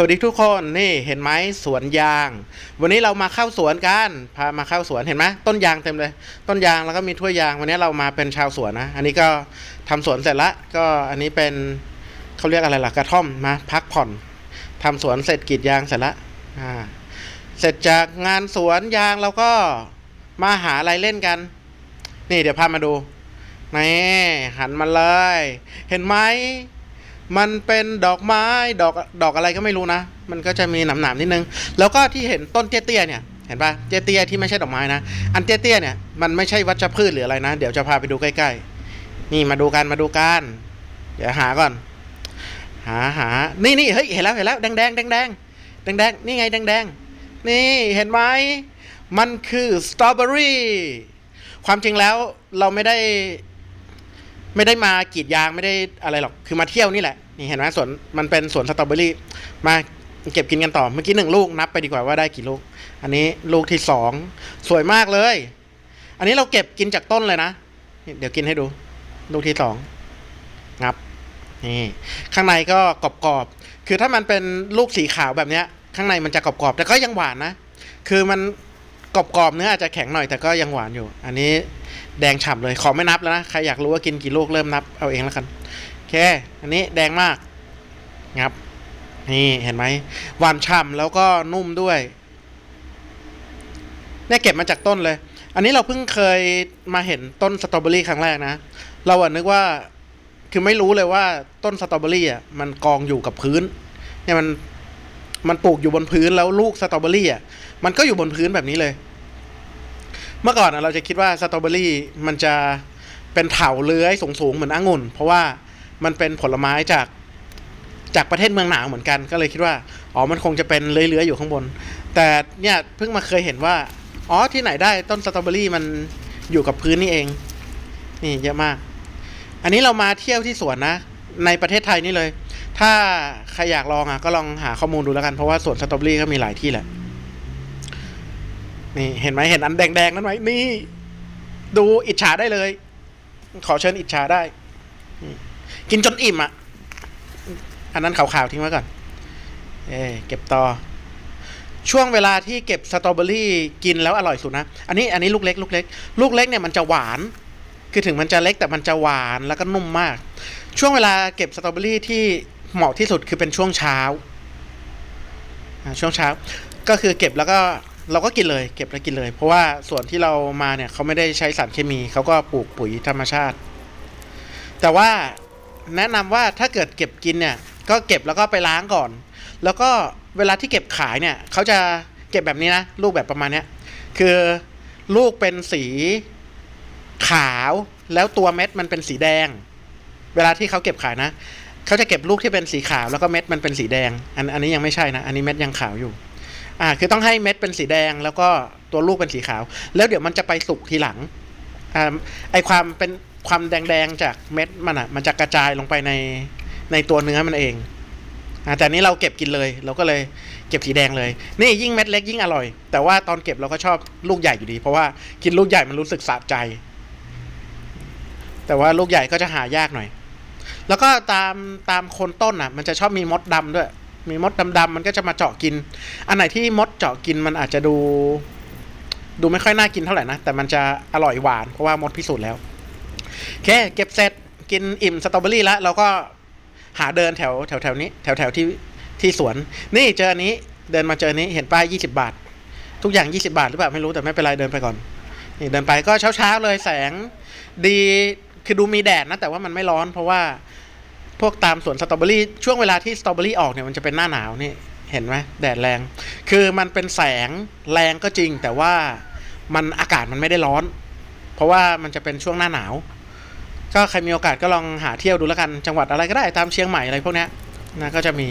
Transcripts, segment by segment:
สวัสดีทุกคนนี่เห็นไหมสวนยาง วันนี้เรามาเข้าสวนกันพามาเข้าสวนเห็นไหมต้นยางเต็มเลย ต้นยางแล้วก็มีถ้วยยางวันนี้เรามาเป็นชาวสวนนะอันนี้ก็ทำสวนเสร็จละก็อันนี้เป็นเขาเรียกอะไรล่ะกระท่อมมาพักผ่อนทำสวนเสร็จกรีดยางเสร็จละอ่าเสร็จจากงานสวนยางเราก็มาหาอะไรเล่นกัน นี่เดี๋ยวพามาดูนี่หันมาเลย เห็นไหม มันเป็นดอกไม้ดอกดอกอะไรก็ไม่รู้นะ มันก็จะมีหนามๆนิดนึง แล้วก็ที่เห็นต้นเตี้ยๆเนี่ยเห็นปะเตี้ยๆที่ไม่ใช่ดอกไม้นะ อันเตี้ยๆเนี่ยมันไม่ใช่วัชพืชหรืออะไรนะ เดี๋ยวจะพาไปดูใกล้ๆ นี่มาดูกันมาดูกันเดี๋ยวหาก่อน หาหานี่นี่เฮ้ยเห็นแล้วเห็นแล้วแดงแดงแดงแดงแดงแดงนี่ไงแดงแดงนี่เห็นไหมมันคือสตรอเบอรี่ความจริงแล้วเราไม่ได้ ไม่ได้มากรีดยางไม่ได้อะไรหรอกคือมาเที่ยวนี่แหละนี่เห็นไหมสวนมันเป็นสวนสตรอเบอรี่มาเก็บกินกันต่อเมื่อกี้หนึ่งลูกนับไปดีกว่าว่าได้กี่ลูก อันนี้ลูกที่สองสวยมากเลย อันนี้เราเก็บกินจากต้นเลยนะเดี๋ยวกินให้ดู ลูกที่สองงับนี่ข้างในก็กรอบๆคือถ้ามันเป็นลูกสีขาวแบบเนี้ย ข้างในมันจะกรอบๆแต่ก็ยังหวานนะ คือมัน กรอบๆเนื้ออาจจะแข็งหน่อยแต่ก็ยังหวานอยู่ อันนี้แดงฉ่ำเลย ขอไม่นับแล้วนะ ใครอยากรู้ว่ากินกี่ลูกเริ่มนับเอาเองแล้วกัน โอเค อันนี้แดงมากงับ นี่เห็นไหมหวานฉ่ำแล้วก็นุ่มด้วยเนี่ยเก็บมาจากต้นเลย อันนี้เราเพิ่งเคยมาเห็นต้นสตรอเบอรี่ครั้งแรกนะ เราอะนึกว่า คือไม่รู้เลยว่าต้นสตรอเบอรี่อะมันกองอยู่กับพื้น เนี่ยมันมันปลูกอยู่บนพื้นแล้วลูกสตรอเบอรี่อะมันก็อยู่บนพื้นแบบนี้เลย เมื่อก่อนเราจะคิดว่าสตรอเบอรี่มันจะเป็นเถาเลื้อยสูงๆเหมือนองุ่น เพราะว่ามันเป็นผลไม้จากจากประเทศเมืองหนาวเหมือนกัน ก็เลยคิดว่าอ๋อมันคงจะเป็นเลื้อยๆอยู่ข้างบน แต่เนี่ยเพิ่งมาเคยเห็นว่าอ๋อที่ไหนได้ต้นสตรอเบอรี่มันอยู่กับพื้นนี่เอง นี่เยอะมาก อันนี้เรามาเที่ยวที่สวนนะ ในประเทศไทยนี่เลย ถ้าใครอยากลองอะก็ลองหาข้อมูลดูแล้วกันเพราะว่าสวนสตรอเบอรี่ก็มีหลายที่แหละ นี่เห็นไหมเห็นอันแดงๆนั้นไหมนี่ ดูอิจฉาได้เลย ขอเชิญอิจฉาได้กินจนอิ่มอะ อันนั้นขาวๆทิ้งไว้ก่อน เอ้เก็บต่อ ช่วงเวลาที่เก็บสตรอเบอรี่กินแล้วอร่อยสุดนะ อันนี้อันนี้ลูกเล็กลูกเล็ก ลูกเล็กเนี่ยมันจะหวาน คือถึงมันจะเล็กแต่มันจะหวานแล้วก็นุ่มมาก ช่วงเวลาเก็บสตรอเบอรี่ที่เหมาะที่สุดคือเป็นช่วงเช้า ช่วงเช้า ก็คือเก็บแล้วก็ เราก็กินเลย เก็บแล้วกินเลย เพราะว่าส่วนที่เรามาเนี่ยเขาไม่ได้ใช้สารเคมีเขาก็ปลูกปุ๋ยธรรมชาติ แต่ว่าแนะนำว่าถ้าเกิดเก็บกินเนี่ย ก็เก็บแล้วก็ไปล้างก่อน แล้วก็เวลาที่เก็บขายเนี่ยเขาจะเก็บแบบนี้นะลูกแบบประมาณเนี้ยคือลูกเป็นสีขาวแล้วตัวเม็ดมันเป็นสีแดง เวลาที่เขาเก็บขายนะเขาจะเก็บลูกที่เป็นสีขาวแล้วก็เม็ดมันเป็นสีแดง อันอันนี้ยังไม่ใช่นะ อันนี้เม็ดยังขาวอยู่ อ่าคือต้องให้เม็ดเป็นสีแดงแล้วก็ตัวลูกเป็นสีขาว แล้วเดี๋ยวมันจะไปสุกทีหลังอ่าไอความเป็นความแดงๆจากเม็ดมันอะ มันจะกระจายลงไปในในตัวเนื้อมันเองอ่าแต่นี้เราเก็บกินเลย เราก็เลยเก็บสีแดงเลย นี่ยิ่งเม็ดเล็กยิ่งอร่อย แต่ว่าตอนเก็บเราก็ชอบลูกใหญ่อยู่ดี เพราะว่ากินลูกใหญ่มันรู้สึกสะใจ แต่ว่าลูกใหญ่ก็จะหายากหน่อย แล้วก็ตามตามคนต้นอะ มันจะชอบมีมดดำด้วย มีมดดำๆมันก็จะมาเจาะกิน อันไหนที่มดเจาะกินมันอาจจะดู ดูไม่ค่อยน่ากินเท่าไหร่นะ แต่มันจะอร่อยหวาน เพราะว่ามดพิสูจน์แล้วโอเค เก็บเสร็จกินอิ่มสตรอเบอรี่แล้วเราก็หาเดินแถวแถวแถวนี้แถวแถวที่ที่สวน นี่เจออันนี้เดินมาเจออันนี้เห็นป้ายยี่สิบาท ทุกอย่างยี่สิบาทหรือเปล่าไม่รู้แต่ไม่เป็นไรเดินไปก่อนนี่เดินไปก็เช้าๆเลยแสงดีคือดูมีแดดนะแต่ว่ามันไม่ร้อนเพราะว่า พวกตามสวนสตรอเบอรี่ช่วงเวลาที่สตรอเบอรี่ออกเนี่ยมันจะเป็นหน้าหนาวนี่เห็นไหมแดดแรง คือมันเป็นแสงแรงก็จริง แต่ว่ามันอากาศมันไม่ได้ร้อน เพราะว่ามันจะเป็นช่วงหน้าหนาว ก็ใครมีโอกาสก็ลองหาเที่ยวดูแล้วกันจังหวัดอะไรก็ได้ตามเชียงใหม่อะไรพวกนี้นะก็จะมี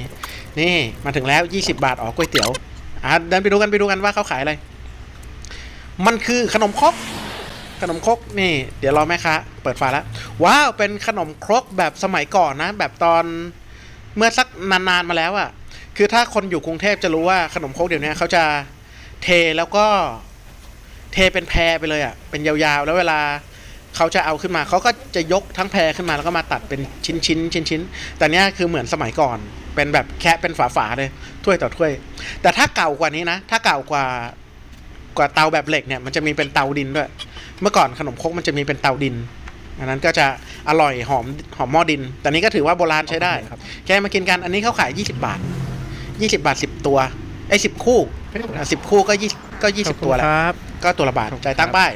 นี่มาถึงแล้ว 20 บาทออกก๋วยเตี๋ยวอะเดินไปดูกันไปดูกันว่าเขาขายอะไร มันคือขนมครก ขนมครกนี่ เดี๋ยวรอแม่ค้าเปิดฝาแล้วว้าวเป็นขนมครกแบบสมัยก่อนนะ แบบตอนเมื่อสักนานๆมาแล้วอะ่ะ คือถ้าคนอยู่กรุงเทพจะรู้ว่าขนมครกเดี๋ยวนี้เขาจะเทแล้วก็เทเป็นแพรไปเลยอะ่ะ เป็นยาวๆ แล้วเวลาเขาจะเอาขึ้นมาเขาก็จะยกทั้งแพรขึ้นมาแล้วก็มาตัดเป็นชิ้นชิ้นชิ้นๆแต่เนี้ยคือเหมือนสมัยก่อนเป็นแบบแคะเป็นฝาๆเลยถ้วยต่อถ้วย แต่ถ้าเก่ากว่านี้นะ ถ้าเก่ากว่า กว่าเตาแบบเหล็กเนี่ยมันจะมีเป็นเตาดินด้วย เมื่อก่อนขนมครกมันจะมีเป็นเตาดินอันนั้นก็จะอร่อยหอมหอมหม้อดิน แต่นี้ก็ถือว่าโบราณใช้ได้ครับแกมากินกันอันนี้เขาขาย 20 บาท 20 บาท 10 ตัวไอ้สิบคู่สิบคู่ก็ยี่ก็ยี่ขอสิบบคุณตัวแหละครับก็ตัวละบาทขอบคุณจ่ายตั้งครับป้าย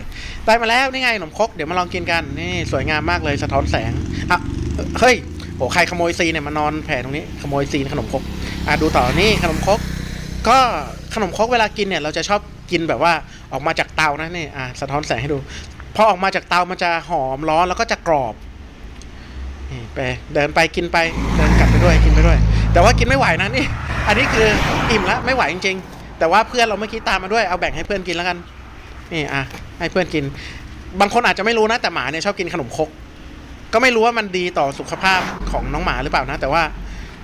ได้มาแล้วนี่ไงขนมครกเดี๋ยวมาลองกินกันนี่สวยงามมากเลยสะท้อนแสงอะเฮ้ยโหใครขโมยซีนเนี่ยมานอนแผ่ตรงนี้ขโมยซีนขนมครกอะดูต่อนี่ขนมครกก็ขนมครกเวลากินเนี่ยเราจะชอบ กินแบบว่าออกมาจากเตานะนี่อะสะท้อนแสงให้ดูพอออกมาจากเตามันจะหอมร้อนแล้วก็จะกรอบนี่ไปเดินไปกินไปเดินกลับไปด้วยกินไปด้วย แต่ว่ากินไม่ไหวนะนี่ อันนี้คืออิ่มแล้วไม่ไหวจริงๆ แต่ว่าเพื่อนเราเมื่อกี้ตามมาด้วยเอาแบ่งให้เพื่อนกินแล้วกันนี่อะให้เพื่อนกิน บางคนอาจจะไม่รู้นะแต่หมาเนี่ยชอบกินขนมครกก็ไม่รู้ว่ามันดีต่อสุขภาพของน้องหมาหรือเปล่านะ แต่ว่า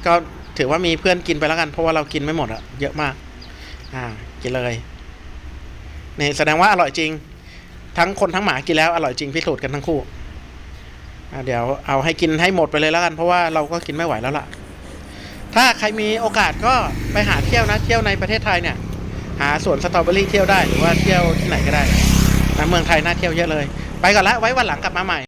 ก็ถือว่ามีเพื่อนกินไปแล้วกัน เพราะว่าเรากินไม่หมดอะเยอะมากอ่ากินเลย นี่แสดงว่าอร่อยจริง ทั้งคนทั้งหมากินแล้วอร่อยจริงพิสูจน์กันทั้งคู่เดี๋ยวเอาให้กินให้หมดไปเลยแล้วกัน เพราะว่าเราก็กินไม่ไหวแล้วล่ะ ถ้าใครมีโอกาสก็ไปหาเที่ยวนะเที่ยวในประเทศไทยเนี่ย หาสวนสตรอเบอรี่เที่ยวได้หรือว่าเที่ยวที่ไหนก็ได้นะเมืองไทยน่าเที่ยวเยอะเลย ไปก่อนละไว้วันหลังกลับมาใหม่